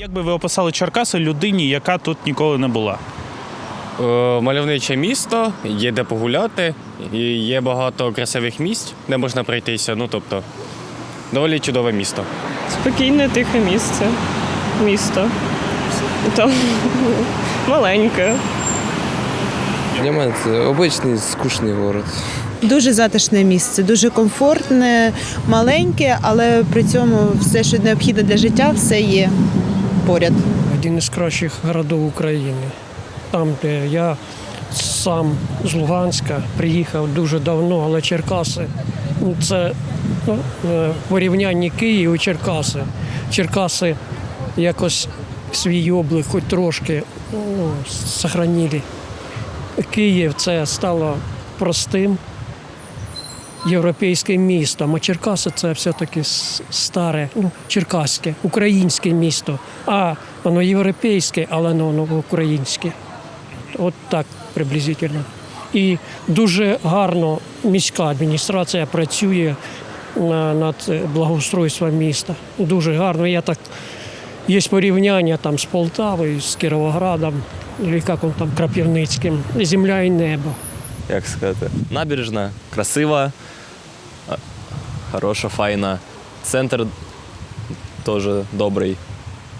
Як би ви описали Черкаси людині, яка тут ніколи не була? Е, Мальовниче місто, є де погуляти, і є багато красивих місць, де можна пройтися. Ну тобто, доволі чудове місто. Спокійне, тихе місце. Місто. Там маленьке. Для мене це обичний скучний город. Дуже затишне місце, дуже комфортне, маленьке, але при цьому все, що необхідне для життя, все є поряд. один із кращих городів України. Там, де я сам з Луганська приїхав дуже давно, але Черкаси ну, це ну, е, порівнянні Київ і Черкаси. Черкаси якось свій облик хоч трошки ну, сохранили. Київ це стало простим європейським містом, а Черкаси це все-таки старе, ну, черкаське, українське місто. А воно європейське, але ну, воно українське. От так приблизительно. І дуже гарно міська адміністрація працює на- над е, благоустройством міста. Дуже гарно. Я так є порівняння там з Полтавою, з Кіровоградом, або як он там Крапівницьким, земля і небо. як сказати, набережна, красива, хороша, файна. Центр теж добрий.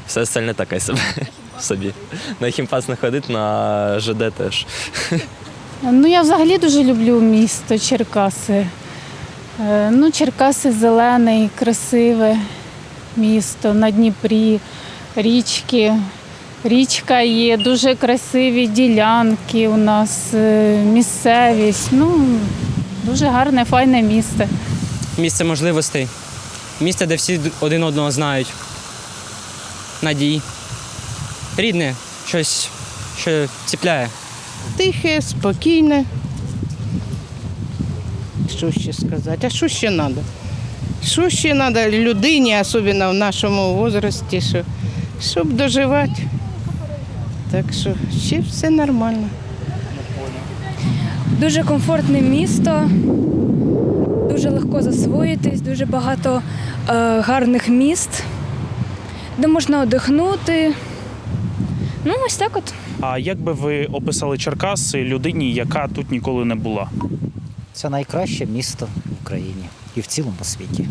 Все остальне таке собі. собі. На хімпас не ходить, на ЖД теж. Ну, я взагалі дуже люблю місто Черкаси. Е, Ну, Черкаси зелений, красиве місто на Дніпрі, річки. Річка є, дуже красиві ділянки у нас, е, місцевість. Ну, дуже гарне, файне місто. Місце можливостей, місце, де всі один одного знають. Надій. Рідне, щось, що ціпляє. Тихе, спокійне. Що ще сказати? А що ще треба? Що ще треба людині, особливо в нашому возрасті, що, щоб доживати. Так що ще все нормально. Дуже комфортне місто, дуже легко засвоїтись, дуже багато е, гарних міст, де можна одихнути. Ну, ось так от. А як би ви описали Черкаси людині, яка тут ніколи не була? Це найкраще місто в Україні і в цілому світі.